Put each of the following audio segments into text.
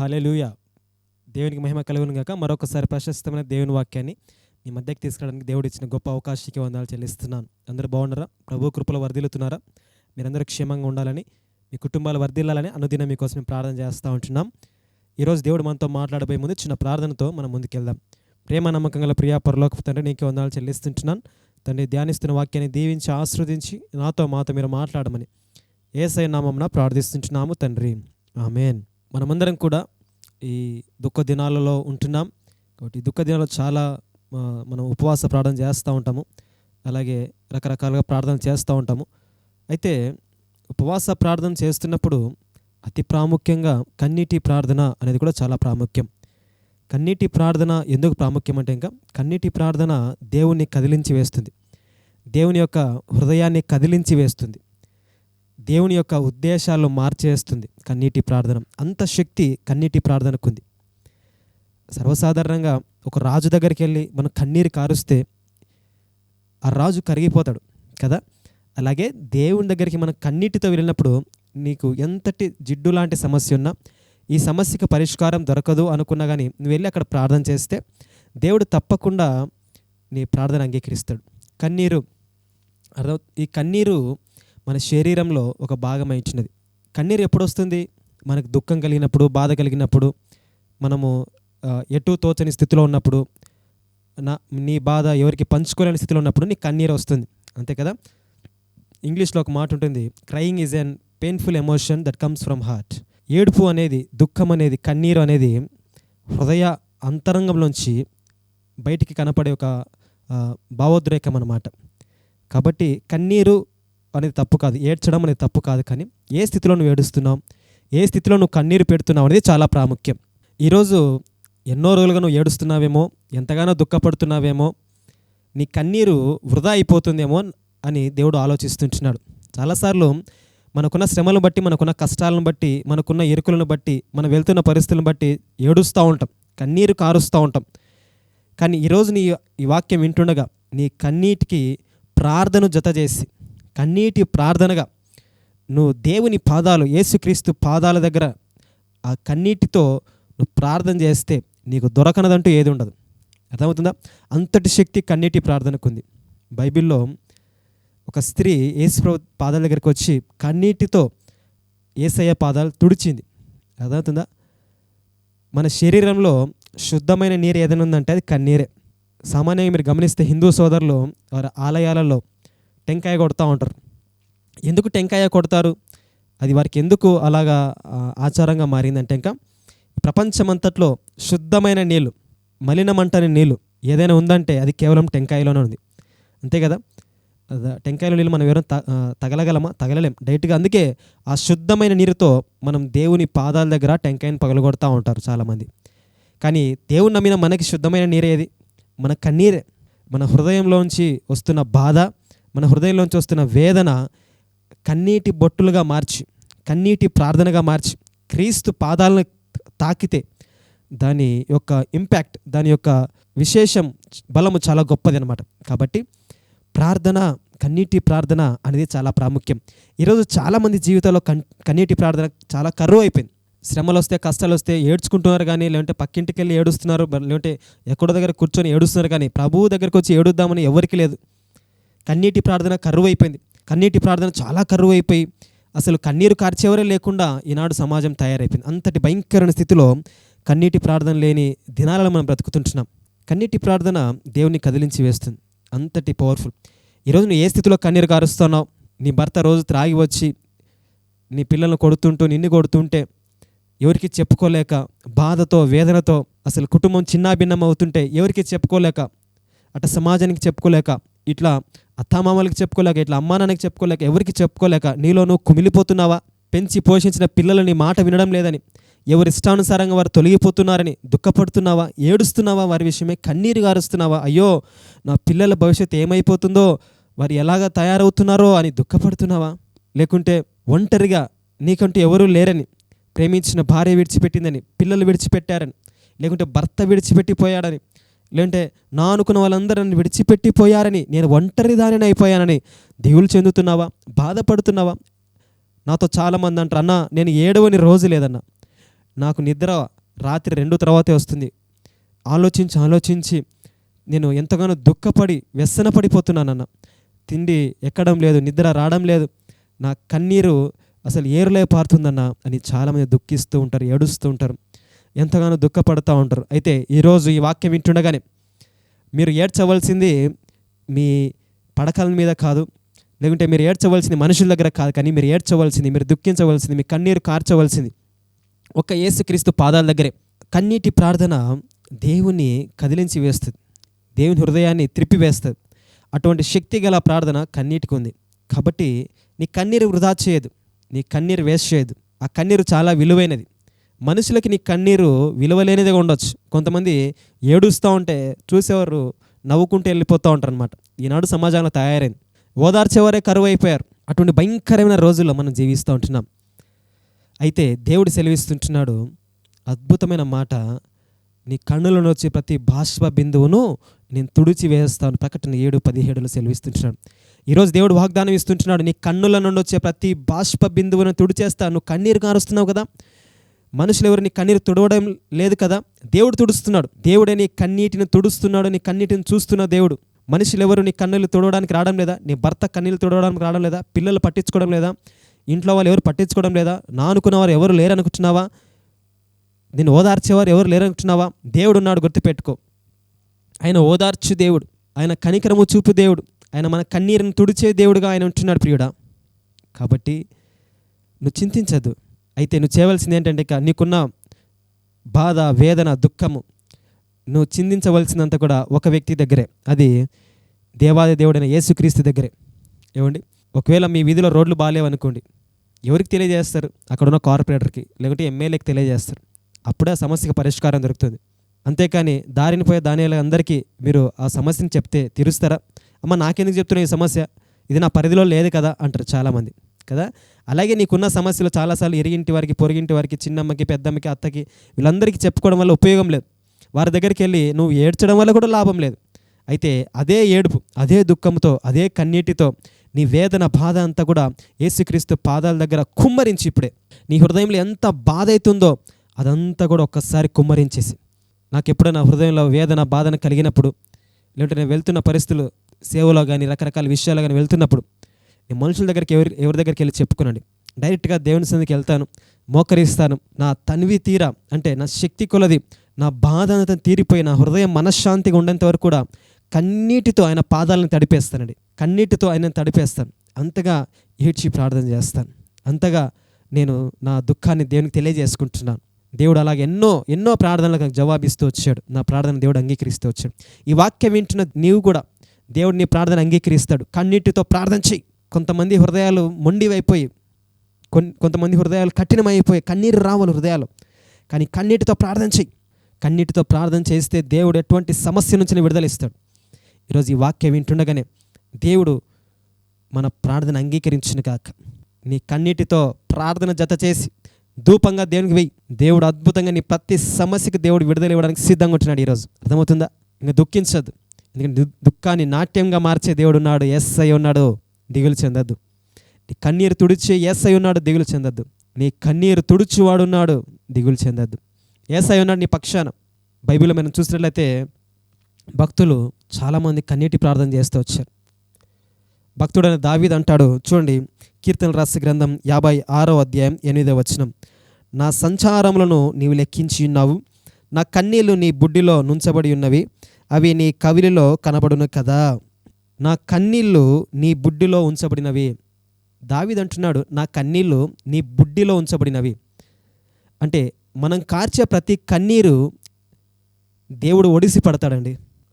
హల్లెలూయ. దేవునికి మహిమ కలుగును గాక. మరొకసారి ప్రశస్తమైన దేవుని వాక్యాన్ని మీ మధ్యకి తీసుకురావడానికి దేవుడు ఇచ్చిన గొప్ప అవకాశానికి వందాలు చెల్లిస్తున్నాను. అందరూ బాగున్నారా? ప్రభు కృపలు వర్ధిల్లుతున్నారా? మీరందరూ క్షేమంగా ఉండాలని మీ కుటుంబాలు వర్ధిల్లాలని అనుదినం మీకోసం ప్రార్థన చేస్తూ ఉంటున్నాం. ఈరోజు దేవుడు మనతో మాట్లాడబోయే ముందు చిన్న ప్రార్థనతో మనం ముందుకెళ్దాం. ప్రేమ నమ్మకం గల ప్రియా పరలోక తండ్రి నీకు వందాలు చెల్లిస్తుంటున్నాను. తండ్రి ధ్యానిస్తున్న వాక్యాన్ని దీవించి ఆస్వాదించి నాతో మాతో మీరు మాట్లాడమని. ఏసై నామంన ప్రార్థిస్తుంటున్నాము తండ్రి. ఆమెన్. మనమందరం కూడా ఈ దుఃఖ దినాలలో ఉంటున్నాం. కాబట్టి దుఃఖ దినాలు చాలా మనం ఉపవాస ప్రార్థన చేస్తూ ఉంటాము. అలాగే రకరకాలుగా ప్రార్థన చేస్తూ ఉంటాము. అయితే ఉపవాస ప్రార్థన చేస్తున్నప్పుడు అతి ప్రాముఖ్యంగా కన్నీటి ప్రార్థన అనేది కూడా చాలా ప్రాముఖ్యం. కన్నీటి ప్రార్థన ఎందుకు ప్రాముఖ్యం అంటే ఇంకా కన్నీటి ప్రార్థన దేవుణ్ణి కదిలించి వేస్తుంది. దేవుని యొక్క హృదయాన్ని కదిలించి వేస్తుంది. దేవుని యొక్క ఉద్దేశాలు మార్చేస్తుంది కన్నీటి ప్రార్థన. అంత శక్తి కన్నీటి ప్రార్థనకు ఉంది సర్వసాధారణంగా ఒక రాజు దగ్గరికి వెళ్ళి మనం కన్నీరు కారుస్తే ఆ రాజు కరిగిపోతాడు కదా? అలాగే దేవుని దగ్గరికి మనం కన్నీటితో వెళ్ళినప్పుడు నీకు ఎంతటి జిడ్డు లాంటి సమస్య ఉన్నా ఈ సమస్యకు పరిష్కారం దొరకదు అనుకున్నా కానీ నువ్వు వెళ్ళి అక్కడ ప్రార్థన చేస్తే దేవుడు తప్పకుండా నీ ప్రార్థన అంగీకరిస్తాడు. కన్నీరు అర్థం ఈ కన్నీరు మన శరీరంలో ఒక భాగం ఇచ్చినది. కన్నీరు ఎప్పుడు వస్తుంది మనకు దుఃఖం కలిగినప్పుడు బాధ కలిగినప్పుడు మనము ఎటు తోచని స్థితిలో ఉన్నప్పుడు నా నీ బాధ ఎవరికి పంచుకోలేని స్థితిలో ఉన్నప్పుడు నీ కన్నీరు వస్తుంది. అంతే కదా? ఇంగ్లీష్లో ఒక మాట ఉంటుంది crying is an painful emotion that comes from heart ఏడుపు అనేది దుఃఖం అనేది కన్నీరు అనేది హృదయ అంతరంగంలోంచి బయటికి కనపడే ఒక భావోద్రేకం అన్నమాట. కాబట్టి కన్నీరు అనేది తప్పు కాదు. ఏడ్చడం అనేది తప్పు కాదు కానీ ఏ స్థితిలో నువ్వు ఏడుస్తున్నావు ఏ స్థితిలో నువ్వు కన్నీరు పెడుతున్నావు అనేది చాలా ప్రాముఖ్యం. ఈరోజు ఎన్నో రోజులుగా నువ్వు ఏడుస్తున్నావేమో ఎంతగానో దుఃఖపడుతున్నావేమో నీ కన్నీరు వృధా అయిపోతుందేమో అని దేవుడు ఆలోచిస్తుంటున్నాడు. చాలాసార్లు మనకున్న శ్రమలను బట్టి మనకున్న కష్టాలను బట్టి మనకున్న ఎరుకులను బట్టి మనం వెళ్తున్న పరిస్థితులను బట్టి ఏడుస్తూ ఉంటాం. కన్నీరు కారుస్తూ ఉంటాం. కానీ ఈరోజు నీ ఈ వాక్యం వింటుండగా నీ కన్నీటికి ప్రార్థన జత చేసి కన్నీటి ప్రార్థనగా నువ్వు దేవుని పాదాలు యేసుక్రీస్తు పాదాల దగ్గర ఆ కన్నీటితో నువ్వు ప్రార్థన చేస్తే నీకు దొరకనదంటూ ఏది ఉండదు. అర్థమవుతుందా? అంతటి శక్తి కన్నీటి ప్రార్థనకు ఉంది బైబిల్లో ఒక స్త్రీ యేసుప్రభు పాదాల దగ్గరికి వచ్చి కన్నీటితో ఏసయ్య పాదాలు తుడిచింది. అర్థమవుతుందా? మన శరీరంలో శుద్ధమైన నీరు ఏదైనా ఉందంటే అది కన్నీరే. సామాన్యంగా మీరు గమనిస్తే హిందూ సోదరులు వారి ఆలయాలలో టెంకాయ కొడతా ఉంటారు. ఎందుకు టెంకాయ కొడతారు? అది వారికి ఎందుకు అలాగా ఆచారంగా మారిందంటే ఇంకా ప్రపంచమంతట్లో శుద్ధమైన నీళ్ళు మలినమంటని నీళ్ళు ఏదైనా ఉందంటే అది కేవలం టెంకాయలోనే ఉంది. అంతే కదా? టెంకాయల టెంకాయలో నీళ్ళు మనం ఎవరైనా తగలగలమా? తగలలేం. డైరెక్ట్గా అందుకే ఆ శుద్ధమైన నీరుతో మనం దేవుని పాదాల దగ్గర టెంకాయని పగలగొడతా ఉంటారు చాలామంది. కానీ దేవుని నమ్మిన మనకి శుద్ధమైన నీరేది మన కన్నీరే. మన హృదయంలోంచి వస్తున్న బాధ మన హృదయంలోంచి వస్తున్న వేదన కన్నీటి బొట్టులుగా మార్చి కన్నీటి ప్రార్థనగా మార్చి క్రీస్తు పాదాలను తాకితే దాని యొక్క ఇంపాక్ట్ దాని యొక్క విశేషం బలము చాలా గొప్పది అనమాట కాబట్టి ప్రార్థన కన్నీటి ప్రార్థన అనేది చాలా ప్రాముఖ్యం. ఈరోజు చాలామంది జీవితంలో కన్ కన్నీటి ప్రార్థన చాలా కరువు అయిపోయింది. శ్రమలు వస్తే కష్టాలు వస్తే ఏడ్చుకుంటున్నారు కానీ లేదంటే పక్కింటికి వెళ్ళి ఏడుస్తున్నారు లేదంటే ఎక్కడో దగ్గర కూర్చొని ఏడుస్తున్నారు కానీ ప్రభువు దగ్గరికి వచ్చి ఏడుద్దామని ఎవరికి లేదు. కన్నీటి ప్రార్థన కరువు అయిపోయింది కన్నీటి ప్రార్థన చాలా కరువు అయిపోయి అసలు కన్నీరు కార్చేవరే లేకుండా ఈనాడు సమాజం తయారైపోయింది. అంతటి భయంకరమైన స్థితిలో కన్నీటి ప్రార్థన లేని దినాలలో మనం బ్రతుకుతుంటున్నాం. కన్నీటి ప్రార్థన దేవుని కదిలించి వేస్తుంది. అంతటి పవర్ఫుల్. ఈరోజు నువ్వు ఏ స్థితిలో కన్నీరు కారుస్తున్నావు? నీ భర్త రోజు త్రాగి వచ్చి నీ పిల్లల్ని కొడుతుంటూ నిన్ను కొడుతుంటే ఎవరికి చెప్పుకోలేక బాధతో వేదనతో అసలు కుటుంబం చిన్నాభిన్నం అవుతుంటే ఎవరికి చెప్పుకోలేక అట సమాజానికి చెప్పుకోలేక ఇట్లా అత్తమామలకి చెప్పుకోలేక ఇట్లా అమ్మానాన్నకి చెప్పుకోలేక ఎవరికి చెప్పుకోలేక నీలో నువ్వు కుమిలిపోతున్నావా? పెంచి పోషించిన పిల్లలు నీ మాట వినడం లేదని ఎవరి ఇష్టానుసారంగా వారు తొలగిపోతున్నారని దుఃఖపడుతున్నావా? ఏడుస్తున్నావా? వారి విషయమే కన్నీరు గారుస్తున్నావా? అయ్యో నా పిల్లల భవిష్యత్తు ఏమైపోతుందో? వారు ఎలాగ తయారవుతున్నారో అని దుఃఖపడుతున్నావా? లేకుంటే ఒంటరిగా నీకంటూ ఎవరూ లేరని ప్రేమించిన భార్య విడిచిపెట్టిందని పిల్లలు విడిచిపెట్టారని లేకుంటే భర్త విడిచిపెట్టిపోయాడని లేదంటే నా అనుకున్న వాళ్ళందరూ నన్ను విడిచిపెట్టిపోయారని నేను ఒంటరి దానిని అయిపోయానని దిగులు చెందుతున్నావా? బాధపడుతున్నావా? నాతో చాలామంది అంటారు అన్న నేను ఏడవని రోజు లేదన్న. నాకు నిద్ర రాత్రి రెండు తర్వాతే వస్తుంది. ఆలోచించి ఆలోచించి నేను ఎంతగానో దుఃఖపడి వ్యసన పడిపోతున్నానన్న. తిండి ఎక్కడం లేదు నిద్ర రావడం లేదు. నా కన్నీరు అసలు ఏరులే పారుతుందన్న అని చాలామంది దుఃఖిస్తూ ఉంటారు ఏడుస్తూ ఉంటారు. ఎంతగానో దుఃఖపడుతూ ఉంటారు. అయితే ఈరోజు ఈ వాక్యం వింటుండగానే మీరు ఏడ్చవలసింది మీ పడకల మీద కాదు లేకుంటే మీరు ఏడ్చవలసింది మనుషుల దగ్గర కాదు కానీ మీరు ఏడ్చవలసింది మీరు దుఃఖించవలసింది మీ కన్నీరు కార్చవలసింది ఒక యేసుక్రీస్తు పాదాల దగ్గరే. కన్నీటి ప్రార్థన దేవుని కదిలించి వేస్తుంది. దేవుని హృదయాన్ని త్రిప్పివేస్తుంది. అటువంటి శక్తి గల ప్రార్థన కన్నీటికి ఉంది. కాబట్టి నీ కన్నీరు వృధా చేయదు. నీ కన్నీరు వేస్ట్ చేయదు. ఆ కన్నీరు చాలా విలువైనది. మనుషులకి నీ కన్నీరు విలువలేనిదిగా ఉండొచ్చు. కొంతమంది ఏడుస్తూ ఉంటే చూసేవారు నవ్వుకుంటూ వెళ్ళిపోతూ ఉంటారు అనమాట ఈనాడు సమాజంలో తయారైంది. ఓదార్చేవారే కరువు అయిపోయారు అటువంటి భయంకరమైన రోజుల్లో మనం జీవిస్తూ ఉంటున్నాం. అయితే దేవుడు సెలవిస్తుంటున్నాడు అద్భుతమైన మాట నీ కన్నులను వచ్చే ప్రతి బాష్ప బిందువును నేను తుడిచి వేస్తాను. ప్రకటన ఏడు పదిహేడులో సెలవిస్తుంటున్నాడు. ఈరోజు దేవుడు వాగ్దానం ఇస్తుంటున్నాడు నీ కన్నుల నుండి వచ్చే ప్రతి బాష్ప బిందువును తుడిచేస్తా నువ్వు కన్నీరు కారుస్తున్నావు కదా. మనుషులు ఎవరు నీ కన్నీరు తుడవడం లేదు కదా? దేవుడు తుడుస్తున్నాడు. దేవుడే నీ కన్నీటిని తుడుస్తున్నాడు నీ కన్నీటిని చూస్తున్న దేవుడు. మనుషులు ఎవరు నీ కన్నీళ్ళు తుడవడానికి రావడం లేదా? నీ భర్త కన్నీళ్ళు తుడవడానికి రావడం లేదా? పిల్లలు పట్టించుకోవడం లేదా? ఇంట్లో వాళ్ళు ఎవరు పట్టించుకోవడం లేదా? నా అనుకున్న వారు ఎవరు లేరనుకుంటున్నావా? నేను ఓదార్చేవారు ఎవరు లేరనుకుంటున్నావా? దేవుడు ఉన్నాడు గుర్తుపెట్టుకో. ఆయన ఓదార్చు దేవుడు. ఆయన కనికరము చూపు దేవుడు. ఆయన మన కన్నీరుని తుడిచే దేవుడుగా ఆయన ఉంటున్నాడు ప్రియుడా. కాబట్టి నువ్వు చింతించద్దు. అయితే నువ్వు చేయవలసింది ఏంటంటే ఇక నీకున్న బాధ వేదన దుఃఖము నువ్వు చిందించవలసినంత కూడా ఒక వ్యక్తి దగ్గరే. అది దేవాది దేవుడైన యేసుక్రీస్తు దగ్గరే. ఏమండి? ఒకవేళ మీ వీధిలో రోడ్లు బాగాలేవనుకోండి ఎవరికి తెలియజేస్తారు? అక్కడ ఉన్న కార్పొరేటర్కి లేకుంటే ఎమ్మెల్యేకి తెలియజేస్తారు. అప్పుడే ఆ సమస్యకి పరిష్కారం దొరుకుతుంది. అంతేకాని దారిని పోయే దాని అందరికీ మీరు ఆ సమస్యను చెప్తే తీరుస్తారా? అమ్మ నాకెందుకు చెప్తున్నా ఈ సమస్య? ఇది నా పరిధిలో లేదు కదా అంటారు చాలామంది. కదా? అలాగే నీకున్న సమస్యలు చాలాసార్లు ఎరిగింటి వారికి పొరిగింటి వారికి చిన్నమ్మకి పెద్దమ్మకి అత్తకి వీళ్ళందరికీ చెప్పుకోవడం వల్ల ఉపయోగం లేదు. వారి దగ్గరికి వెళ్ళి నువ్వు ఏడ్చడం వల్ల కూడా లాభం లేదు. అయితే అదే ఏడుపు అదే దుఃఖంతో అదే కన్నీటితో నీ వేదన బాధ అంతా కూడా యేసుక్రీస్తు పాదాల దగ్గర కుమ్మరించి ఇప్పుడే. నీ హృదయంలో ఎంత బాధ అవుతుందో అదంతా కూడా ఒక్కసారి కుమ్మరించేసి. నాకు ఎప్పుడైనా హృదయంలో వేదన బాధన కలిగినప్పుడు లేదంటే నేను వెళ్తున్న పరిస్థితులు సేవలో కానీ రకరకాల విషయాలు కానీ వెళ్తున్నప్పుడు మనుషుల దగ్గరికి ఎవరి ఎవరి దగ్గరికి వెళ్ళి చెప్పుకునండి. డైరెక్ట్గా దేవుని సన్నిధికి వెళ్తాను మోకరిస్తాను. నా తన్వి తీరా అంటే నా శక్తి కొలది నా బాధ అంతా తీరిపోయి నా హృదయం మనశ్శాంతిగా ఉండేంత వరకు కూడా కన్నీటితో ఆయన పాదాలను తడిపేస్తానండి. కన్నీటితో ఆయన తడిపేస్తాను. అంతగా ఏడ్చి ప్రార్థన చేస్తాను. అంతగా నేను నా దుఃఖాన్ని దేవునికి తెలియజేసుకుంటున్నాను. దేవుడు అలాగే ఎన్నో ఎన్నో ప్రార్థనలకు నాకు జవాబిస్తూ వచ్చాడు. నా ప్రార్థన దేవుడు అంగీకరిస్తూ వచ్చాడు. ఈ వాక్యం వింటున్న నీవు కూడా దేవుడు నీ ప్రార్థన అంగీకరిస్తాడు. కన్నీటితో ప్రార్థన చెయ్యి. కొంతమంది హృదయాలు మొండివైపోయి కొన్ని కొంతమంది హృదయాలు కఠినమైపోయి కన్నీరు రావాలి హృదయాలు. కానీ కన్నీటితో ప్రార్థన చెయ్యి. కన్నీటితో ప్రార్థన చేస్తే దేవుడు ఎటువంటి సమస్య నుంచి విడుదలిస్తాడు. ఈరోజు ఈ వాక్యం వింటుండగానే దేవుడు మన ప్రార్థన అంగీకరించిన కాక నీ కన్నీటితో ప్రార్థన జత చేసి ధూపంగా దేవునికి వెయ్యి. దేవుడు అద్భుతంగా నీ ప్రతి సమస్యకి దేవుడు విడుదల ఇవ్వడానికి సిద్ధంగా ఉంటున్నాడు ఈరోజు. అర్థమవుతుందా? ఇంకా దుఃఖించద్దు. ఎందుకంటే దుఃఖాన్ని నాట్యంగా మార్చే దేవుడు ఉన్నాడు. ఎస్ ఉన్నాడు. దిగులు చెందద్దు. నీ కన్నీరు తుడిచే ఎస్ ఉన్నాడు దిగులు చెందద్దు. నీ కన్నీరు తుడుచువాడు ఉన్నాడు దిగులు చెందద్దు. ఎస్ ఉన్నాడు నీ పక్షాన. బైబిల్లో మనం చూసినట్లయితే భక్తులు చాలామంది కన్నీటి ప్రార్థన చేస్తూ వచ్చారు. భక్తుడైన దావీద్ అంటాడు చూడండి కీర్తన రాసి గ్రంథం యాభై ఆరో అధ్యాయం ఎనిమిదో వచనం. నా సంచారములను నీవు లెక్కించి ఉన్నావు. నా కన్నీళ్ళు నీ బుడ్డిలో నుంచబడి ఉన్నవి. అవి నీ కవిలిలో కనబడును కదా. నా కన్నీళ్ళు నీ బుడ్డిలో ఉంచబడినవి. దావిదంటున్నాడు నా కన్నీళ్ళు నీ బుడ్డిలో ఉంచబడినవి. అంటే మనం కార్చే ప్రతి కన్నీరు దేవుడు ఒడిసి పడతాడండి.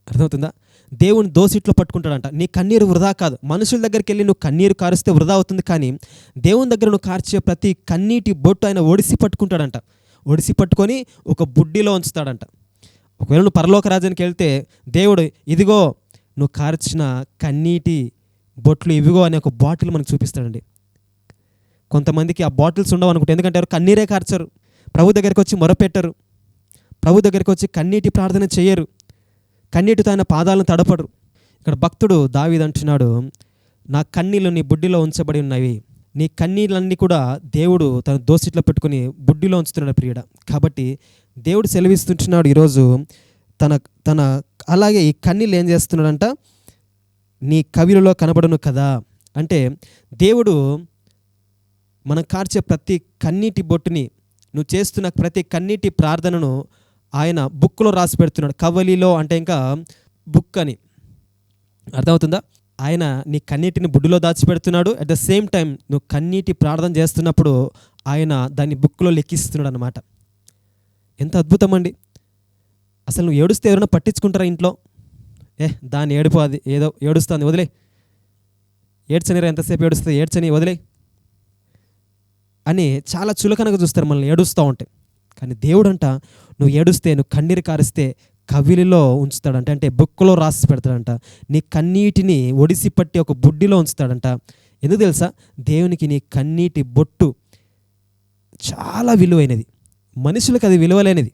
అర్థమవుతుందా? దేవుని దోసిట్లో పట్టుకుంటాడంట. నీ కన్నీరు వృధా కాదు. మనుషుల దగ్గరికి వెళ్ళి నువ్వు కన్నీరు కారుస్తే వృధా అవుతుంది కానీ దేవుని దగ్గర నువ్వు కార్చే ప్రతి కన్నీటి బొట్టు ఆయన ఒడిసి పట్టుకుంటాడంట. ఒడిసి పట్టుకొని ఒక బుడ్డిలో ఉంచుతాడంట. ఒకవేళ నువ్వు పరలోక రాజ్యానికి వెళ్తే దేవుడు ఇదిగో నువ్వు కార్చిన కన్నీటి బొట్లు ఇవిగో అనే ఒక బాటిల్ మనకు చూపిస్తాడండి. కొంతమందికి ఆ బాటిల్స్ ఉండవు అనుకుంటే. ఎందుకంటే కన్నీరే కార్చరు. ప్రభు దగ్గరికి వచ్చి మొరపెట్టరు. ప్రభు దగ్గరికి వచ్చి కన్నీటి ప్రార్థన చేయరు. కన్నీటితో ఆయన పాదాలను తడపడు ఇక్కడ భక్తుడు దావీద్ అంటున్నాడు నా కన్నీళ్ళు నీ బుడ్డిలో ఉంచబడి ఉన్నవి. నీ కన్నీళ్ళన్నీ కూడా దేవుడు తన దోసిట్లో పెట్టుకుని బుడ్డిలో ఉంచుతున్నాడు ప్రియుడ. కాబట్టి దేవుడు సెలవిస్తుంటున్నాడు ఈరోజు తన తన అలాగే ఈ కన్నీళ్ళు ఏం చేస్తున్నాడంట? నీ కవిలలో కనబడను కదా. అంటే దేవుడు మనం కార్చే ప్రతి కన్నీటి బొట్టుని నువ్వు చేస్తున్న ప్రతి కన్నీటి ప్రార్థనను ఆయన బుక్లో రాసి పెడుతున్నాడు. కవలిలో అంటే ఇంకా బుక్ అని. అర్థమవుతుందా? ఆయన నీ కన్నీటిని బుడ్డులో దాచిపెడుతున్నాడు అట్ ద సేమ్ టైం నువ్వు కన్నీటి ప్రార్థన చేస్తున్నప్పుడు ఆయన దాన్ని బుక్లో లెక్కిస్తున్నాడు అనమాట ఎంత అద్భుతం అండి. అసలు నువ్వు ఏడుస్తే ఎవరైనా పట్టించుకుంటారా ఇంట్లో? ఏ దాన్ని ఏడుపు అది ఏదో ఏడుస్తుంది వదిలే. ఏడ్చనిరా ఎంతసేపు ఏడుస్తుంది? ఏడ్చని వదిలే. అని చాలా చులకనగా చూస్తారు మనల్ని ఏడుస్తూ ఉంటే. కానీ దేవుడంట నువ్వు ఏడుస్తే నువ్వు కన్నీరు కారిస్తే కవిలిలో ఉంచుతాడంట. అంటే బుక్లో రాసి పెడతాడంట. నీ కన్నీటిని ఒడిసి పట్టి ఒక బుడ్డిలో ఉంచుతాడంట. ఎందుకు తెలుసా? దేవునికి నీ కన్నీటి బొట్టు చాలా విలువైనది. మనుషులకు అది విలువలేనిది.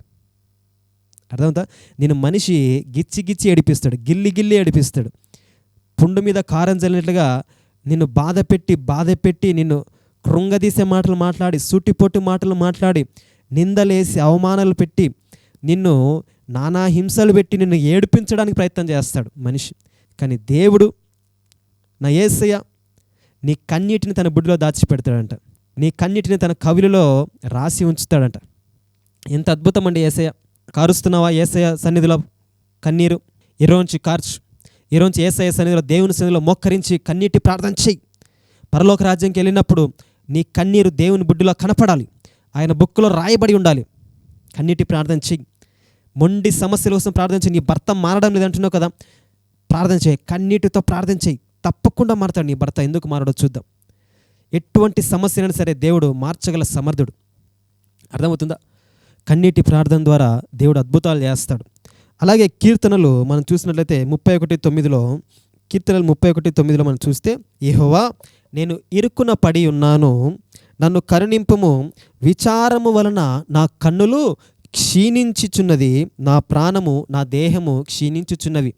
అర్థమవుతా? నేను మనిషి గిచ్చి గిచ్చి ఏడిపిస్తాడు గిల్లి గిల్లి ఏడిపిస్తాడు. పుండు మీద కారం చల్లినట్లుగా నిన్ను బాధ పెట్టి బాధ పెట్టి నిన్ను కృంగదీసే మాటలు మాట్లాడి సూటిపోటు మాటలు మాట్లాడి నిందలేసి అవమానాలు పెట్టి నిన్ను నానా హింసలు పెట్టి నిన్ను ఏడిపించడానికి ప్రయత్నం చేస్తాడు మనిషి. కానీ దేవుడు నా ఏసయ్య నీ కన్నీటిని తన బుడ్డిలో దాచిపెడతాడంట. నీ కన్నీటిని తన కవిలలో రాసి ఉంచుతాడంట. ఎంత అద్భుతం అండి ఏసయ్య. కారుస్తున్నావా? ఏసయ్య సన్నిధిలో కన్నీరు. ఈరోజు కార్చు ఈరోజు ఏసయ్య సన్నిధిలో దేవుని సన్నిధిలో మోక్కరించి కన్నీటి ప్రార్థన చెయ్యి. పరలోక రాజ్యంకి వెళ్ళినప్పుడు నీ కన్నీరు దేవుని బుడ్డిలో కనపడాలి. ఆయన బుక్కులో రాయబడి ఉండాలి. కన్నీటి ప్రార్థన చెయ్యి. మొండి సమస్యల కోసం ప్రార్థన చెయ్యి. నీ భర్త మారడం లేదంటున్నావు కదా? ప్రార్థన చేయి కన్నీటితో ప్రార్థన చేయి తప్పకుండా మారతాడు నీ భర్త. ఎందుకు మారడో చూద్దాం. ఎటువంటి సమస్యనైనా సరే దేవుడు మార్చగల సమర్థుడు. అర్థమవుతుందా? కన్నీటి ప్రార్థన ద్వారా దేవుడు అద్భుతాలు చేస్తాడు. అలాగే కీర్తనలు మనం చూసినట్లయితే ముప్పై ఒకటి తొమ్మిదిలో కీర్తనలు ముప్పై ఒకటి తొమ్మిదిలో మనం చూస్తే ఏహోవా నేను ఇరుకున పడి ఉన్నాను. నన్ను కరుణింపుము. విచారము వలన నా కన్నులు క్షీణించుచున్నది. నా ప్రాణము నా దేహము క్షీణించుచున్నవి.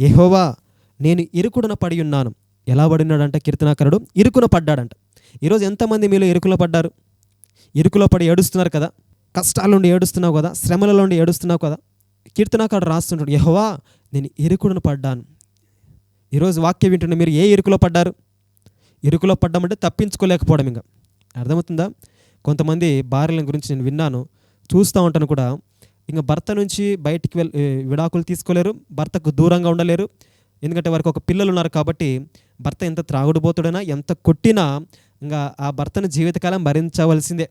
ఏహోవా నేను ఇరుకుడన పడి ఉన్నాను. ఎలా పడినాడంట కీర్తనాకరుడు? ఇరుకున పడ్డాడంట. ఈరోజు ఎంతమంది మీలో ఇరుకులో పడ్డారు? ఇరుకులో పడి ఏడుస్తున్నారు కదా. కష్టాల నుండి ఏడుస్తున్నావు కదా శ్రమల నుండి ఏడుస్తున్నావు కదా కీర్తనాకాడు రాస్తుంటాడు యహోవా నేను ఇరుకుడును పడ్డాను. ఈరోజు వాక్యం వింటున్న మీరు ఏ ఇరుకులో పడ్డారు? ఇరుకులో పడ్డామంటే తప్పించుకోలేకపోవడం ఇంకా. అర్థమవుతుందా? కొంతమంది భార్యల గురించి నేను విన్నాను చూస్తూ ఉంటాను కూడా. ఇంకా భర్త నుంచి బయటికి వెళ్ విడాకులు తీసుకోలేరు భర్తకు దూరంగా ఉండలేరు. ఎందుకంటే వారికి ఒక పిల్లలు ఉన్నారు కాబట్టి భర్త ఎంత త్రాగుడుపోతుడైనా ఎంత కొట్టినా ఇంకా ఆ భర్తను జీవితకాలం భరించవలసిందే.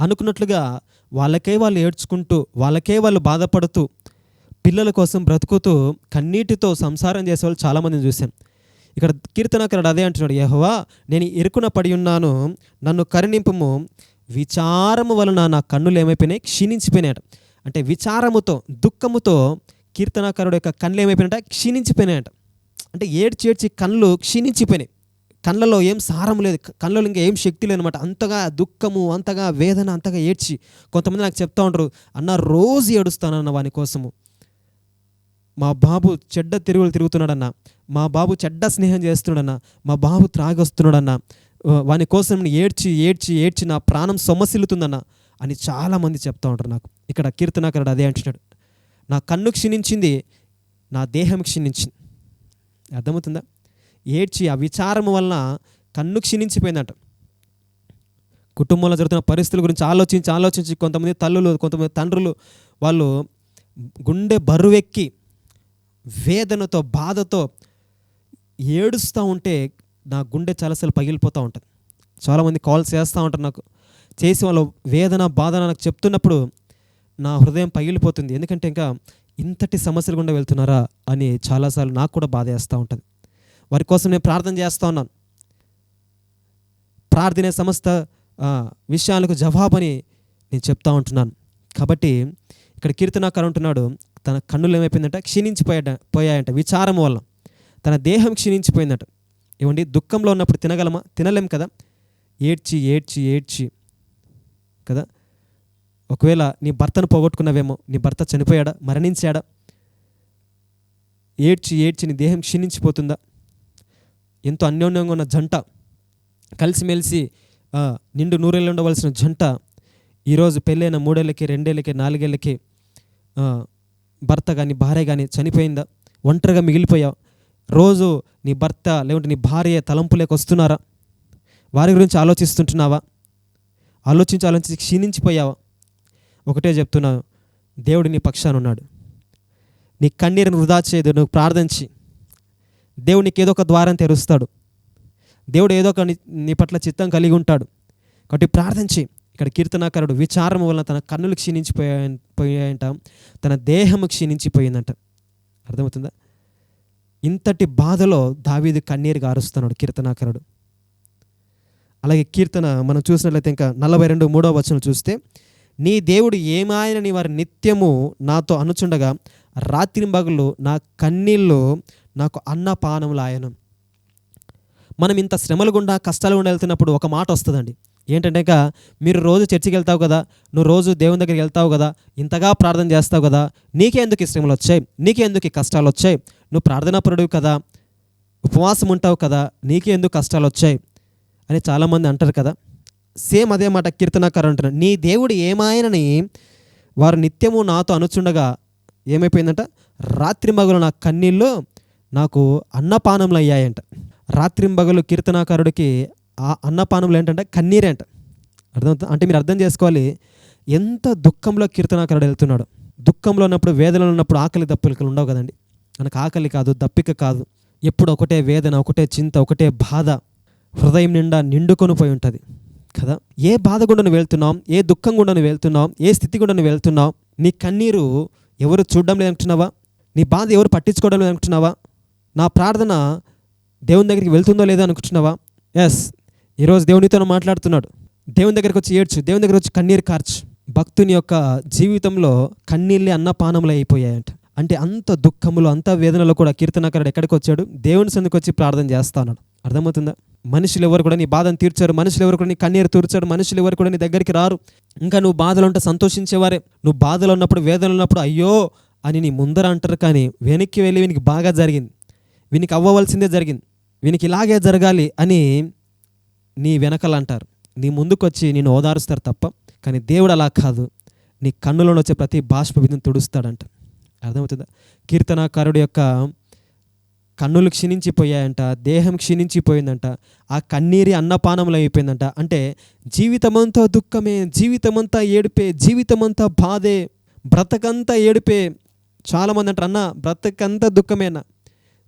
అనుకున్నట్లుగా వాళ్ళకే వాళ్ళు ఏడ్చుకుంటూ వాళ్ళకే వాళ్ళు బాధపడుతూ పిల్లల కోసం బ్రతుకుతూ కన్నీటితో సంసారం చేసేవాళ్ళు చాలామందిని చూశాను ఇక్కడ కీర్తనకరుడు అదే అంటున్నాడు యహోవా నేను ఇరుకున పడి ఉన్నాను నన్ను కరుణింపము. విచారము వలన నా కన్నులు ఏమైపోయినాయి? క్షీణించిపోయినాయట. అంటే విచారముతో దుఃఖముతో కీర్తనాకారుడు యొక్క కళ్ళు ఏమైపోయినాట క్షీణించిపోయినాయట. అంటే ఏడ్చి ఏడ్చి కళ్ళు క్షీణించిపోయినాయి. కళ్ళలో ఏం సారం లేదు. కళ్ళలో ఇంకా ఏం శక్తి లేదనమాట అంతగా దుఃఖము అంతగా వేదన అంతగా ఏడ్చి కొంతమంది నాకు చెప్తా ఉంటారు అన్న రోజు ఏడుస్తానన్న వాని కోసము. మా బాబు చెడ్డ తిరుగులు తిరుగుతున్నాడన్న. మా బాబు చెడ్డ స్నేహం చేస్తున్నాడన్న. మా బాబు త్రాగొస్తున్నాడన్న. వాని కోసం ఏడ్చి ఏడ్చి ఏడ్చి నా ప్రాణం సొమ్మసిల్లుతుందన్న అని చాలామంది చెప్తా ఉంటారు నాకు. ఇక్కడ కీర్తనాకరుడు అదే అంటున్నాడు. నా కన్ను క్షీణించింది నా దేహం క్షీణించింది. అర్థమవుతుందా? ఏడ్చి ఆ విచారం వలన కన్ను క్షీణించిపోయిందంట. కుటుంబంలో జరుగుతున్న పరిస్థితుల గురించి ఆలోచించి ఆలోచించి కొంతమంది తల్లులు కొంతమంది తండ్రులు వాళ్ళు గుండె బరువెక్కి వేదనతో బాధతో ఏడుస్తూ ఉంటే నా గుండె చాలాసార్లు పగిలిపోతూ ఉంటుంది. చాలామంది కాల్స్ చేస్తూ ఉంటారు నాకు. చేసి వాళ్ళు వేదన బాధ నాకు చెప్తున్నప్పుడు నా హృదయం పగిలిపోతుంది. ఎందుకంటే ఇంకా ఇంతటి సమస్యలు గుండా వెళ్తున్నారా అని చాలాసార్లు నాకు కూడా బాధ వేస్తూ ఉంటుంది. వారి కోసం నేను ప్రార్థన చేస్తూ ఉన్నాను. ప్రార్థనే సమస్త విషయాలకు విషయాలకు జవాబని నేను చెప్తా ఉంటున్నాను. కాబట్టి ఇక్కడ కీర్తనాకారు అంటున్నాడు తన కన్నులు ఏమైపోయిందంట? క్షీణించిపోయాడ పోయాయంట. విచారం వల్ల. తన దేహం క్షీణించిపోయిందట. ఇవ్వండి దుఃఖంలో ఉన్నప్పుడు తినగలమా? తినలేం కదా? ఏడ్చి ఏడ్చి ఏడ్చి కదా? ఒకవేళ నీ భర్తను పోగొట్టుకున్నావేమో నీ భర్త చనిపోయాడా? మరణించాడా? ఏడ్చి ఏడ్చి నీ దేహం క్షీణించిపోతుందా? ఎంతో అన్యోన్యంగా ఉన్న జంట కలిసిమెలిసి నిండు నూరేళ్ళు ఉండవలసిన జంట ఈరోజు పెళ్ళైన మూడేళ్ళకి రెండేళ్ళకి నాలుగేళ్ళకి భర్త కానీ భార్య కానీ చనిపోయిందా? ఒంటరిగా మిగిలిపోయావు రోజు నీ భర్త లేకుంటే నీ భార్య తలంపులేకి వస్తున్నారా? వారి గురించి ఆలోచిస్తుంటున్నావా? ఆలోచించి ఆలోచించి క్షీణించిపోయావా? ఒకటే చెప్తున్నాను దేవుడు నీ పక్షాన ఉన్నాడు. నీ కన్నీరును వృధా చేయదు నువ్వు ప్రార్థించి. దేవునికి ఏదో ఒక ద్వారం తెరుస్తాడు. దేవుడు ఏదో ఒక నీ పట్ల చిత్తం కలిగి ఉంటాడు. కాబట్టి ప్రార్థించి ఇక్కడ కీర్తనాకారుడు విచారం వలన తన కన్నులు క్షీణించిపోయా పోయాయంట. తన దేహము క్షీణించిపోయిందంట. అర్థమవుతుందా? ఇంతటి బాధలో దావీదు కన్నీరు గారుస్తున్నాడు కీర్తనాకరుడు. అలాగే కీర్తన మనం చూసినట్లయితే ఇంకా నలభై రెండు మూడో వచనం చూస్తే నీ దేవుడు ఏమాయనని వారి నిత్యము నాతో అనుచుండగా రాత్రింబగులు నా కన్నీళ్ళు నాకు అన్నపానములు ఆయను మనం ఇంత శ్రమలు గుండా కష్టాలు గుండా వెళ్తున్నప్పుడు ఒక మాట వస్తుందండి. ఏంటంటే మీరు రోజు చర్చికి వెళ్తావు కదా నువ్వు రోజు దేవుని దగ్గరికి వెళ్తావు కదా ఇంతగా ప్రార్థన చేస్తావు కదా నీకే ఎందుకు ఈ శ్రమలు వచ్చాయి నీకే ఎందుకు ఈ కష్టాలు వచ్చాయి నువ్వు ప్రార్థనాపరుడు కదా ఉపవాసం ఉంటావు కదా నీకే ఎందుకు కష్టాలు వచ్చాయి అని చాలామంది అంటారు కదా. సేమ్ అదే మాట కీర్తనాకారు అంటున్నాడు. నీ దేవుడు ఏమాయనని వారు నిత్యము నాతో అనుచుండగా ఏమైపోయిందంట? రాత్రి మగులు నా కన్నీళ్ళు నాకు అన్నపానములు అయ్యాయంట. రాత్రింబగలు కీర్తనాకారుడికి ఆ అన్నపానములు ఏంటంటే కన్నీరే అంట అర్థం అంటే మీరు అర్థం చేసుకోవాలి. ఎంత దుఃఖంలో కీర్తనాకారుడు వెళ్తున్నాడు. దుఃఖంలో ఉన్నప్పుడు వేదనలో ఉన్నప్పుడు ఆకలి దప్పులికలు ఉండవు కదండి. మనకు ఆకలి కాదు దప్పిక కాదు. ఎప్పుడు ఒకటే వేదన ఒకటే చింత ఒకటే బాధ హృదయం నిండా నిండుకొని పోయి ఉంటుంది. కదా? ఏ బాధ గుండా నువ్వు వెళ్తున్నావు ఏ దుఃఖం గుండా నువ్వు వెళ్తున్నావు ఏ స్థితి గుండా నువ్వు వెళ్తున్నావు నీ కన్నీరు ఎవరు చూడడం లేదంటున్నావా? నీ బాధ ఎవరు పట్టించుకోవడం లేదంటున్నావా? నా ప్రార్థన దేవుని దగ్గరికి వెళ్తుందో లేదో అనుకుంటున్నావా? ఎస్ ఈరోజు దేవునితో మాట్లాడుతున్నాడు. దేవుని దగ్గరికి వచ్చి ఏడ్చు. దేవుని దగ్గర వచ్చి కన్నీరు కార్చు. భక్తుని యొక్క జీవితంలో కన్నీళ్ళే అన్నపానములు అయిపోయాయంట. అంటే అంత దుఃఖములు అంత వేదనలో కూడా కీర్తనకారుడు ఎక్కడికి వచ్చాడు? దేవుని సందుకు వచ్చి ప్రార్థన చేస్తాను అర్థమవుతుందా? మనుషులు ఎవరు కూడా నీ బాధను తీర్చారు. మనుషులు ఎవరు కూడా నీ కన్నీరు తీర్చారు మనుషులు ఎవరు కూడా నీ దగ్గరికి రారు. ఇంకా నువ్వు బాధలు ఉంటే సంతోషించేవారే. నువ్వు బాధలు ఉన్నప్పుడు వేదనలు ఉన్నప్పుడు అయ్యో అని నీ ముందర అంటారు కానీ వెనక్కి వెళ్ళి వీనికి బాగా జరిగింది. వీనికి అవ్వవలసిందే జరిగింది. వీనికి ఇలాగే జరగాలి అని నీ వెనకలు అంటారు. నీ ముందుకొచ్చి నేను ఓదారుస్తారు తప్ప కానీ దేవుడు అలా కాదు. నీ కన్నులో వచ్చే ప్రతి బాష్ప విధం తుడుస్తాడంట. అర్థమవుతుందా? కీర్తనాకారుడు యొక్క కన్నులు క్షీణించిపోయాయంట దేహం క్షీణించిపోయిందంట ఆ కన్నీరి అన్నపానములు అయిపోయిందంట. అంటే జీవితమంతా దుఃఖమే జీవితమంతా ఏడిపే జీవితమంతా బాధే బ్రతకంతా ఏడిపే. చాలామంది అంటారు అన్న బ్రతకంతా దుఃఖమేనా?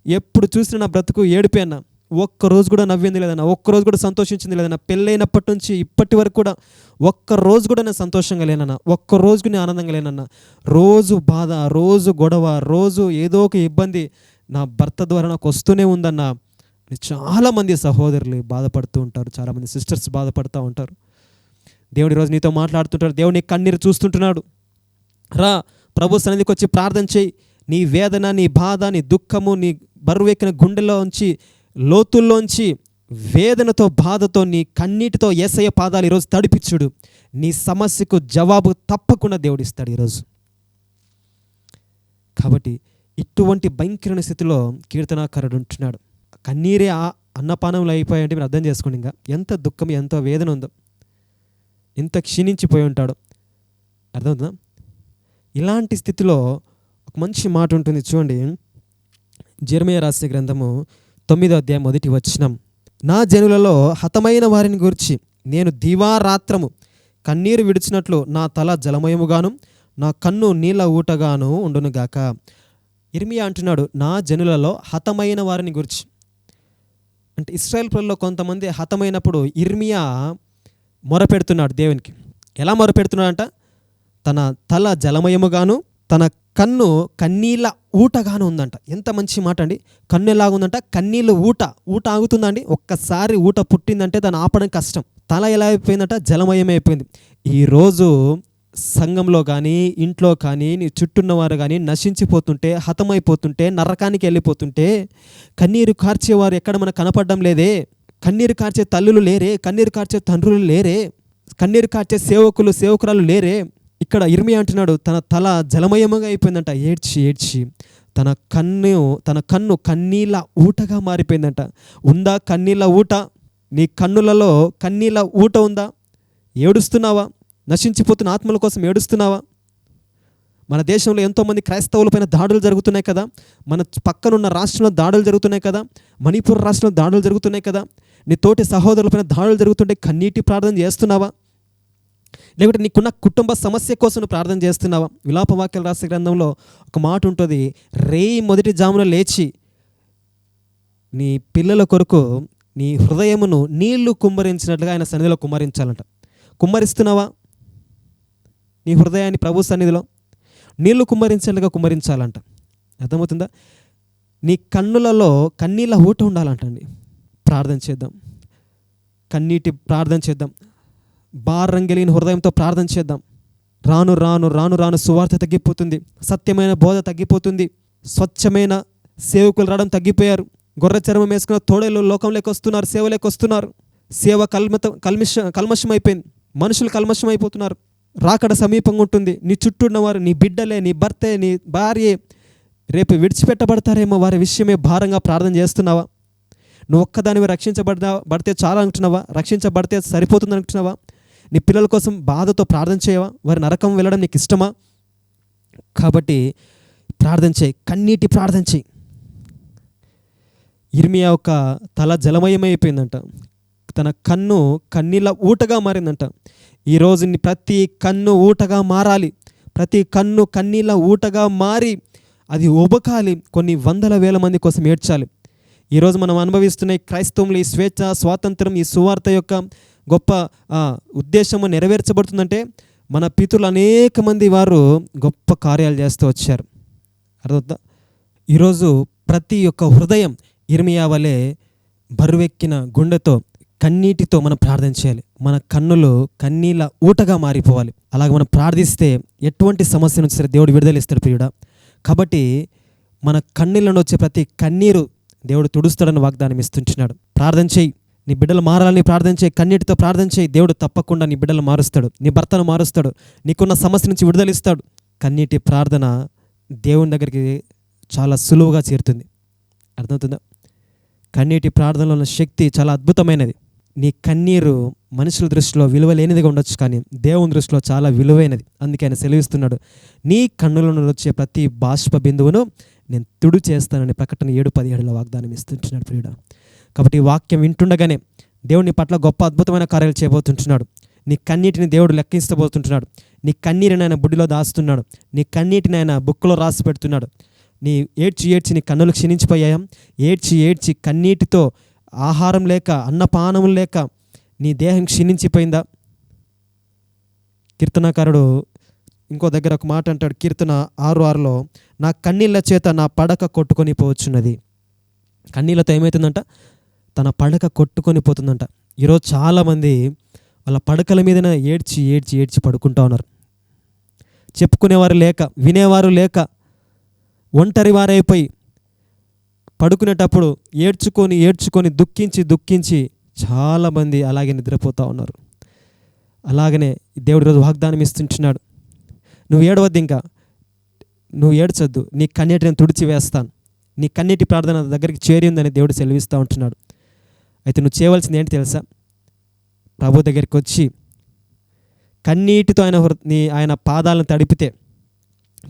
ఎప్పుడు చూసినా నా బ్రతుకు ఏడిపోయినా అన్న. ఒక్క రోజు కూడా నవ్వింది లేదన్నా. ఒక్క రోజు కూడా సంతోషించింది లేదన్నా. పెళ్ళైనప్పటి నుంచి ఇప్పటి వరకు కూడా ఒక్క రోజు కూడా నేను సంతోషంగా లేనన్నా. ఒక్క రోజు కూడా నేను ఆనందంగా లేనన్నా. రోజు బాధ రోజు గొడవ రోజు ఏదో ఒక ఇబ్బంది నా భర్త ద్వారా నాకు వస్తూనే ఉందన్నా. చాలామంది సహోదరులు బాధపడుతూ ఉంటారు. చాలామంది సిస్టర్స్ బాధపడుతూ ఉంటారు. దేవుడు ఈరోజు నీతో మాట్లాడుతుంటాడు. దేవుడు నీ కన్నీరు చూస్తుంటున్నాడు. రా ప్రభు సన్నిధికి వచ్చి ప్రార్థన చేయి. నీ వేదన నీ బాధ నీ దుఃఖము నీ బరువెక్కిన గుండెలోంచి లోతుల్లోంచి వేదనతో బాధతో నీ కన్నీటితో ఏసయ్య పాదాలు ఈరోజు తడిపించుడు. నీ సమస్యకు జవాబు తప్పకుండా దేవుడిస్తాడు ఈరోజు. కాబట్టి ఇటువంటి భయంకరమైన స్థితిలో కీర్తనాకారుడు ఉంటున్నాడు. కన్నీరే ఆ అన్నపానంలో అయిపోయాయంటే మీరు అర్థం చేసుకోండి ఇంకా. ఎంత దుఃఖం ఎంత వేదన ఉందో. ఎంత క్షీణించిపోయి ఉంటాడు. అర్థమవుతుందా? ఇలాంటి స్థితిలో ఒక మంచి మాట ఉంటుంది చూడండి. జర్మయ రాసే గ్రంథము తొమ్మిదో అధ్యాయం మొదటి వచ్చినం నా జనులలో హతమైన వారిని గురించి నేను దివారాత్రము కన్నీరు విడిచినట్లు నా తల జలమయముగాను నా కన్ను నీళ్ళ ఊటగాను ఉండునుగాక ఇర్మియా అంటున్నాడు నా జనులలో హతమైన వారిని గురించి. అంటే ఇస్రాయల్ ప్రజల్లో కొంతమంది హతమైనప్పుడు ఇర్మియా మొరపెడుతున్నాడు దేవునికి. ఎలా మొరపెడుతున్నాడంట? తన తల జలమయముగాను తన కన్ను కన్నీళ్ళ ఊటగానే ఉందంట. ఎంత మంచి మాట అండి. కన్ను ఎలాగుందంట కన్నీళ్ళు ఊట ఊట ఆగుతుందండి ఒక్కసారి ఊట పుట్టిందంటే దాన్ని ఆపడం కష్టం. తల ఎలా అయిపోయిందంట? జలమయం అయిపోయింది. ఈరోజు సంఘంలో కానీ ఇంట్లో కానీ నీ చుట్టూన్నవారు కానీ నశించిపోతుంటే హతమైపోతుంటే నరకానికి వెళ్ళిపోతుంటే కన్నీరు కార్చేవారు ఎక్కడ మనకు కనపడడం లేదే. కన్నీరు కార్చే తల్లులు లేరే కన్నీరు కార్చే తండ్రులు లేరే. కన్నీరు కార్చే సేవకులు సేవకురాలు లేరే. ఇక్కడ ఇర్మి అంటున్నాడు తన తల జలమయముగా అయిపోయిందంట. ఏడ్చి ఏడ్చి తన కన్ను తన కన్ను కన్నీళ్ళ ఊటగా మారిపోయిందంట. ఉందా కన్నీళ్ళ ఊట? నీ కన్నులలో కన్నీళ్ళ ఊట ఉందా? ఏడుస్తున్నావా? నశించిపోతున్న ఆత్మల కోసం ఏడుస్తున్నావా? మన దేశంలో ఎంతోమంది క్రైస్తవులపైన దాడులు జరుగుతున్నాయి కదా? మన పక్కనున్న రాష్ట్రంలో దాడులు జరుగుతున్నాయి కదా? మణిపూర్ రాష్ట్రంలో దాడులు జరుగుతున్నాయి కదా? నీ తోటి సహోదరులపైన దాడులు జరుగుతుంటే కన్నీటి ప్రార్థన చేస్తున్నావా? లేకుంటే నీకున్న కుటుంబ సమస్య కోసం నువ్వు ప్రార్థన చేస్తున్నావా? విలాప వాక్యాలు రాసే గ్రంథంలో ఒక మాట ఉంటుంది రే మొదటి జామున లేచి నీ పిల్లల కొరకు నీ హృదయమును నీళ్ళు కుమ్మరించినట్లుగా ఆయన సన్నిధిలో కుమ్మరించాలంట. కుమ్మరిస్తున్నావా? నీ హృదయాన్ని ప్రభు సన్నిధిలో నీళ్ళు కుమ్మరించినట్లుగా కుమ్మరించాలంట. అర్థమవుతుందా? నీ కన్నులలో కన్నీళ్ళ ఊట ఉండాలంటండి. ప్రార్థన చేద్దాం. కన్నీటి ప్రార్థన చేద్దాం. భారం హృదయంతో ప్రార్థన చేద్దాం. రాను రాను రాను రాను సువార్త తగ్గిపోతుంది. సత్యమైన బోధ తగ్గిపోతుంది. స్వచ్ఛమైన సేవకులు రావడం తగ్గిపోయారు. గొర్రె చర్మం వేసుకున్న తోడేలు లోకంలోకి వస్తున్నారు సేవలోకి వస్తున్నారు. సేవ కల్మత కల్మిష కల్మషం అయిపోయింది మనుషులు కల్మషం అయిపోతున్నారు రాకడ సమీపంగా ఉంటుంది. నీ చుట్టూ ఉన్నవారు నీ బిడ్డలే నీ భర్తే నీ భార్యే రేపు విడిచిపెట్టబడతారేమో వారి విషయమే భారంగా ప్రార్థన చేస్తున్నావా? నువ్వు ఒక్కదానివి రక్షించబడ్డా పడితే చాలా అనుకుంటున్నావా రక్షించబడితే సరిపోతుంది అనుకుంటున్నావా నీ పిల్లల కోసం బాధతో ప్రార్థన చేయవా? వారి నరకం వెళ్ళడం నీకు ఇష్టమా? కాబట్టి ప్రార్థన చేయి. కన్నీటి ప్రార్థన చేయి. ఇర్మియా ఒక తల జలమయమైపోయిందంట. తన కన్ను కన్నీళ్ళ ఊటగా మారిందంట. ఈరోజు నీ ప్రతి కన్ను ఊటగా మారాలి. ప్రతి కన్ను కన్నీళ్ళ ఊటగా మారి అది ఉబకాలి. కొన్ని వందల వేల మంది కోసం ఏడ్చాలి. ఈరోజు మనం అనుభవిస్తున్న క్రైస్తవులు ఈ స్వేచ్ఛ స్వాతంత్రం ఈ సువార్త యొక్క గొప్ప ఉద్దేశము నెరవేర్చబడుతుందంటే మన పితృలు అనేక మంది వారు గొప్ప కార్యాలు చేస్తూ వచ్చారు. అర్థవుతుందా ఈరోజు ప్రతి ఒక్క హృదయం ఇర్మియా వలె బరువెక్కిన గుండెతో కన్నీటితో మనం ప్రార్థన చేయాలి. మన కన్నులు కన్నీళ్ళ ఊటగా మారిపోవాలి. అలాగే మనం ప్రార్థిస్తే ఎటువంటి సమస్య నుంచి సరే దేవుడు విడుదలిస్తాడు ప్రియుడా. కాబట్టి మన కన్నీళ్ళను వచ్చే ప్రతి కన్నీరు దేవుడు తుడుస్తాడని వాగ్దానం ఇస్తుంటున్నాడు. ప్రార్థన చేయి. నీ బిడ్డలు మారాలని ప్రార్థన చేయి కన్నీటితో ప్రార్థన చేయి దేవుడు తప్పకుండా నీ బిడ్డలు మారుస్తాడు నీ భర్తను మారుస్తాడు నీకున్న సమస్య నుంచి విడుదలిస్తాడు. కన్నీటి ప్రార్థన దేవుని దగ్గరికి చాలా సులువుగా చేరుతుంది. అర్థమవుతుందా? కన్నీటి ప్రార్థనలో ఉన్న శక్తి చాలా అద్భుతమైనది. నీ కన్నీరు మనుషుల దృష్టిలో విలువలేనిదిగా ఉండొచ్చు కానీ దేవుని దృష్టిలో చాలా విలువైనది. అందుకే ఆయన సెలవిస్తున్నాడు నీ కన్నుల నుండి వచ్చే ప్రతి బాష్ప బిందువును నేను తుడు చేస్తానని ప్రకటన ఏడు పదిహేడులో వాగ్దానం ఇస్తుంటున్నాడు ప్రియుడ. కాబట్టి ఈ వాక్యం వింటుండగానే దేవుని పట్ల గొప్ప అద్భుతమైన కార్యాలు చేయబోతుంటున్నాడు. నీ కన్నీటిని దేవుడు లెక్కించబోతుంటున్నాడు. నీ కన్నీటిని ఆయన బుడ్డిలో దాస్తున్నాడు. నీ కన్నీటిని ఆయన బుక్కులో రాసి పెడుతున్నాడు. నీ ఏడ్చి ఏడ్చి నీ కన్నులు క్షీణించిపోయాయా. ఏడ్చి ఏడ్చి కన్నీటితో ఆహారం లేక అన్నపానములు లేక నీ దేహం క్షీణించిపోయిందా? కీర్తనాకారుడు ఇంకో దగ్గర ఒక మాట అంటాడు. కీర్తన ఆరు ఆరులో నా కన్నీళ్ళ చేత నా పడక కొట్టుకొని పోవచ్చున్నది కన్నీళ్ళతో ఏమవుతుందంట తన పడక కొట్టుకొని పోతుందంట. ఈరోజు చాలామంది వాళ్ళ పడకల మీదనే ఏడ్చి ఏడ్చి ఏడ్చి పడుకుంటా ఉన్నారు. చెప్పుకునేవారు లేక వినేవారు లేక ఒంటరి వారైపోయి పడుకునేటప్పుడు ఏడ్చుకొని ఏడ్చుకొని దుఃఖించి దుఃఖించి చాలామంది అలాగే నిద్రపోతూ ఉన్నారు. అలాగనే దేవుడి రోజు వాగ్దానం ఇస్తుంటున్నాడు. నువ్వు ఏడవద్దు ఇంకా. నువ్వు ఏడ్చొద్దు. నీ కన్నీటిని నేను తుడిచి వేస్తాను నీ కన్నీటి ప్రార్థన దగ్గరికి చేరిందని దేవుడు సెలవిస్తూ ఉంటున్నాడు. అయితే నువ్వు చేయవలసింది ఏంటి తెలుసా? ప్రభు దగ్గరికి వచ్చి కన్నీటితో ఆయన హృ- నీ ఆయన పాదాలను తడిపితే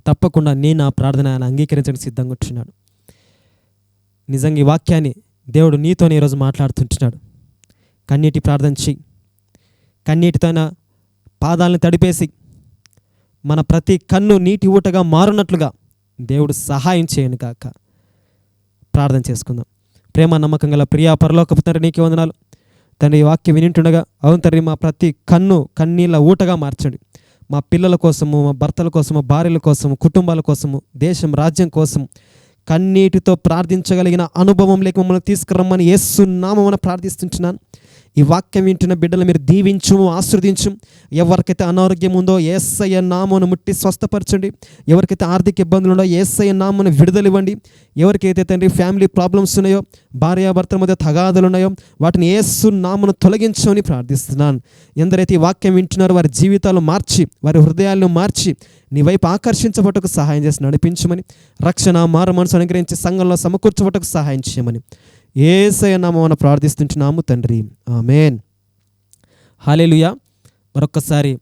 తప్పకుండా నేను ఆ ప్రార్థన ఆయన అంగీకరించడానికి సిద్ధంగా ఉంటున్నాడు. నిజంగా ఈ వాక్యాన్ని దేవుడు నీతోనే ఈరోజు మాట్లాడుతుంటున్నాడు. కన్నీటి ప్రార్థన చెయ్యి. కన్నీటితో ఆయన పాదాలను తడిపేసి మన ప్రతి కన్ను నీటి ఊటగా మారునట్లుగా దేవుడు సహాయం చేయను కాక ప్రార్థన చేసుకుందాం. ప్రేమ నమ్మకం గల ప్రియా పరలోకపు తండ్రి నీకే వందనాలు. తండ్రి ఈ వాక్యం వినింటుండగా అవును తండ్రి మా ప్రతి కన్ను కన్నీళ్ళ ఊటగా మార్చండి. మా పిల్లల కోసము మా భర్తల కోసము భార్యల కోసము కుటుంబాల కోసము దేశం రాజ్యం కోసం కన్నీటితో ప్రార్థించగలిగిన అనుభవం లేక మమ్మల్ని తీసుకురమ్మని యేసు నామమున ప్రార్థిస్తుంటున్నాను. ఈ వాక్యం వింటున్న బిడ్డలు మీరు దీవించు ఆశ్రదించు ఎవరికైతే అనారోగ్యం ఉందో ఏసయ్య నామను ముట్టి స్వస్థపరచండి. ఎవరికైతే ఆర్థిక ఇబ్బందులు ఉందో ఏసయ్య నామను విడుదల ఇవ్వండి ఎవరికైతే తండ్రి ఫ్యామిలీ ప్రాబ్లమ్స్ ఉన్నాయో భార్యాభర్తల మధ్య తగాదులు ఉన్నాయో వాటిని ఏసు నామను తొలగించమని ప్రార్థిస్తున్నాను. ఎందరైతే ఈ వాక్యం వింటున్నారో వారి జీవితాలు మార్చి వారి హృదయాలను మార్చి నీ వైపు ఆకర్షించబట్టుకు సహాయం చేసి నడిపించమని రక్షణ మారు మనసు అనుగ్రహించి సంఘంలో సమకూర్చబట్టుకు సహాయం చేయమని. ఏసయ నామమున ప్రార్థిస్తుంటున్నాము తండ్రి. ఆమెన్. హాలేలుయా మరొక్కసారి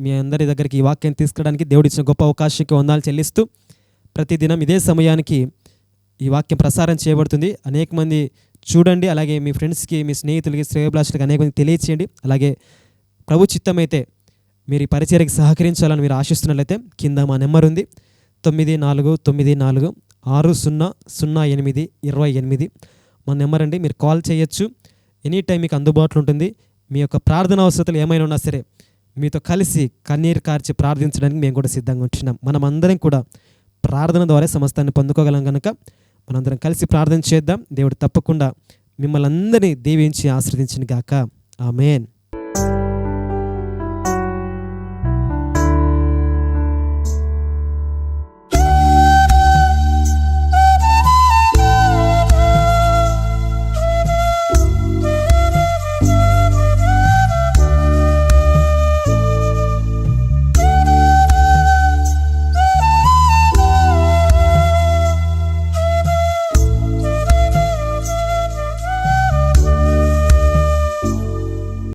మీ అందరి దగ్గరికి ఈ వాక్యం తీసుకోవడానికి దేవుడు ఇచ్చిన గొప్ప అవకాశానికి వందాలు చెల్లిస్తూ ప్రతిదినం ఇదే సమయానికి ఈ వాక్యం ప్రసారం చేయబడుతుంది. అనేక మంది చూడండి అలాగే మీ ఫ్రెండ్స్కి మీ స్నేహితులకి శ్రేయభిలాషులకి అనేక మంది తెలియచేయండి. అలాగే ప్రభు చిత్తమైతే మీరు ఈ పరిచర్యకి సహకరించాలని మీరు ఆశిస్తున్నట్లయితే కింద మా నెంబర్ ఉంది. తొమ్మిది నాలుగు తొమ్మిది నాలుగు ఆరు సున్నా సున్నా ఎనిమిది ఇరవై ఎనిమిది. మా నెంబర్ అండి. మీరు కాల్ చేయొచ్చు. ఎనీ టైం మీకు అందుబాటులో ఉంటుంది. మీ యొక్క ప్రార్థన అవసరతలు ఏమైనా ఉన్నా సరే మీతో కలిసి కన్నీరు కార్చి ప్రార్థించడానికి మేము కూడా సిద్ధంగా ఉంటున్నాం. మనం అందరం కూడా ప్రార్థన ద్వారా సమస్తాన్ని పొందుకోగలం కనుక మనందరం కలిసి ప్రార్థన చేద్దాం. దేవుడు తప్పకుండా మిమ్మల్ని అందరినీ దీవించి ఆశ్రదించిన గాక. ఆమెన్.